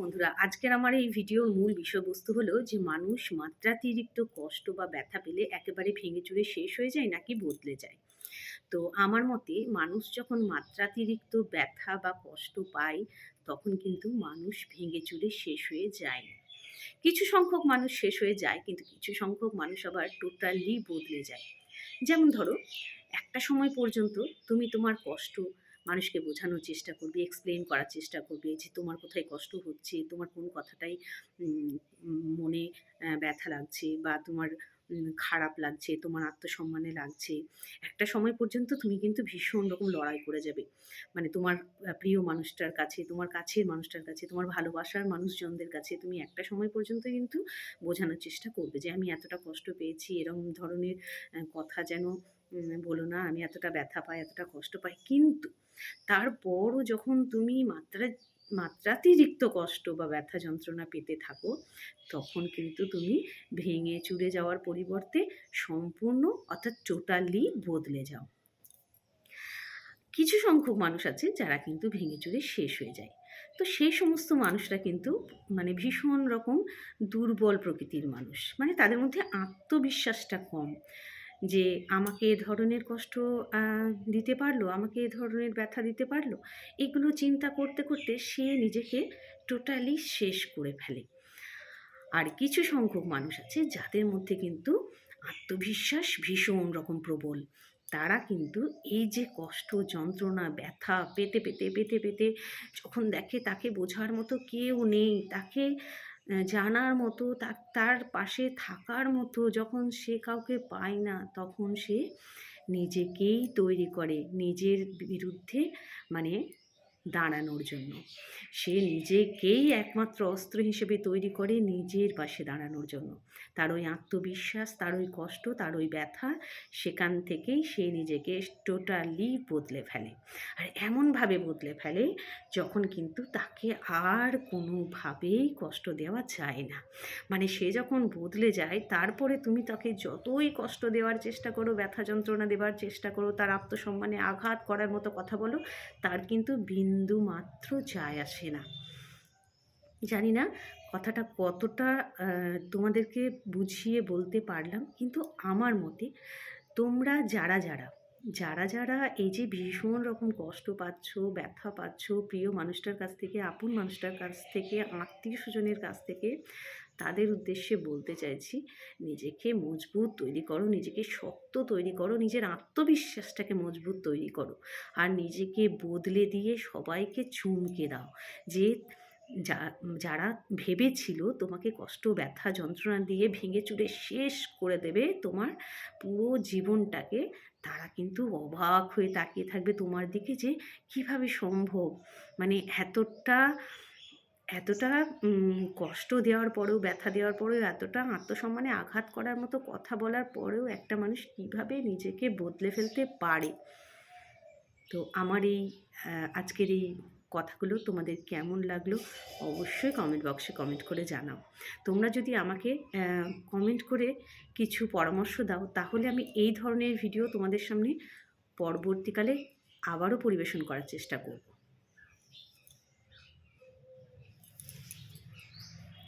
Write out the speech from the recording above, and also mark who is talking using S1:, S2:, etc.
S1: বন্ধুরা, আজকের আমার এই ভিডিওর মূল বিষয়বস্তু হলো যে মানুষ মাত্রাতিরিক্ত কষ্ট বা ব্যথা পেলে একেবারে ভেঙে চুরে শেষ হয়ে যায় নাকি বদলে যায় তো আমার মতে মানুষ যখন মাত্রাতিরিক্ত ব্যথা বা কষ্ট পায়, তখন কিন্তু মানুষ ভেঙে চুরে শেষ হয়ে যায় না। কিছু সংখ্যক মানুষ শেষ হয়ে যায়, কিন্তু কিছু সংখ্যক মানুষ আবার টোটালি বদলে যায় যেমন ধরো, একটা সময় পর্যন্ত তুমি তোমার কষ্ট মানুষকে বোঝানোর চেষ্টা করবি এক্সপ্লেন করার চেষ্টা করবি যে তোমার কোথায় কষ্ট হচ্ছে, তোমার কোন কথাটাই মনে ব্যথা লাগছে বা তোমার খারাপ লাগছে, তোমার আত্মসম্মানে লাগছে। একটা সময় পর্যন্ত তুমি কিন্তু ভীষণ রকম লড়াই করে যাবে। মানে তোমার প্রিয় মানুষটার কাছে, তোমার কাছের মানুষটার কাছে, তোমার ভালোবাসার মানুষজনদের কাছে তুমি একটা সময় পর্যন্ত কিন্তু বোঝানোর চেষ্টা করবে যে, আমি এতটা কষ্ট পেয়েছি এরকম ধরনের কথা যেন বলো না, আমি এতটা ব্যথা পাই, এতটা কষ্ট পাই। কিন্তু তারপরও যখন তুমি মাত্রা মাত্রাতিরিক্ত কষ্ট বা ব্যথা যন্ত্রণা পেতে থাকো, তখন কিন্তু তুমি ভেঙে চুরে যাওয়ার পরিবর্তে সম্পূর্ণ অর্থাৎ টোটালি বদলে যাও। কিছু সংখ্যক মানুষ আছে যারা কিন্তু ভেঙে চুরে শেষ হয়ে যায়। তো সেই সমস্ত মানুষরা কিন্তু মানে ভীষণ রকম দুর্বল প্রকৃতির মানুষ। মানে তাদের মধ্যে আত্মবিশ্বাসটা কম। যে আমাকে এ ধরনের কষ্ট দিতে পারল, আমাকে এ ধরনের ব্যথা দিতে পারল, এগুলো চিন্তা করতে করতে সে নিজেকে টোটালি শেষ করে ফেলে। আর কিছু সংখ্যক মানুষ আছে যাদের মধ্যে কিন্তু আত্মবিশ্বাস ভীষণ রকম প্রবল। তারা কিন্তু এই যে কষ্ট, যন্ত্রণা, ব্যথা পেতে পেতে পেতে পেতে যখন দেখে তাকে বোঝার মতো কেউ নেই, তাকে জানার মতো তার পাশে থাকার মতো যখন সে কাউকে পায় না, তখন সে নিজেকেই তৈরি করে। নিজের বিরুদ্ধে মানে দাঁড়ানোর জন্য। সে নিজেকেই একমাত্র অস্ত্র হিসেবে তৈরি করে নিজের পাশে দাঁড়ানোর জন্য। তার ওই আত্মবিশ্বাস, তার ওই কষ্ট, তার ওই ব্যথা, সেখান থেকেই সে নিজেকে টোটালি বদলে ফেলে। আর এমনভাবে বদলে ফেলে যখন কিন্তু তাকে আর কোনোভাবেই কষ্ট দেওয়া যায় না। মানে সে যখন বদলে যায়, তারপরে তুমি তাকে যতই কষ্ট দেওয়ার চেষ্টা করো, ব্যথা যন্ত্রণা দেওয়ার চেষ্টা করো, তার আত্মসম্মানে আঘাত করার মতো কথা বলো, তার কিন্তু বিন্দু মাত্র যায় আসে না। জানি না কথাটা কতটা তোমাদেরকে বুঝিয়ে বলতে পারলাম, কিন্তু আমার মতে তোমরা যারা যারা যারা যারা এই যে ভীষণ রকম কষ্ট পাচ্ছ, ব্যথা পাচ্ছ, প্রিয় মানুষটার কাছ থেকে, আপন মানুষটার কাছ থেকে, আত্মীয় স্বজনের কাছ থেকে তাদের উদ্দেশ্যে বলতে চাইছি, নিজেকে মজবুত তৈরি করো, নিজেকে শক্ত তৈরি করো, নিজের আত্মবিশ্বাসটাকে মজবুত তৈরি করো। আর নিজেকে বদলে দিয়ে সবাইকে চুমকে দাও। যে যা, যারা ভেবেছিল তোমাকে কষ্ট, ব্যথা, যন্ত্রণা দিয়ে ভেঙে চুড়ে শেষ করে দেবে তোমার পুরো জীবনটাকে, তারা কিন্তু অবাক হয়ে তাকিয়ে থাকবে তোমার দিকে যে কীভাবে সম্ভব? মানে এতটা এতটা কষ্ট দেওয়ার পরেও, ব্যথা দেওয়ার পরেও, এতটা আত্মসম্মানে আঘাত করার মতো কথা বলার পরেও একটা মানুষ কীভাবে নিজেকে বদলে ফেলতে পারে? তো আমার এই আজকের এই কথাগুলো তোমাদের কেমন লাগল অবশ্যই কমেন্ট বক্সে কমেন্ট করে জানাও। তোমরা যদি আমাকে কমেন্ট করে কিছু পরামর্শ দাও, তাহলে আমি এই ধরনের ভিডিও তোমাদের সামনে পরবর্তীকালে আবারও পরিবেশন করার চেষ্টা করব।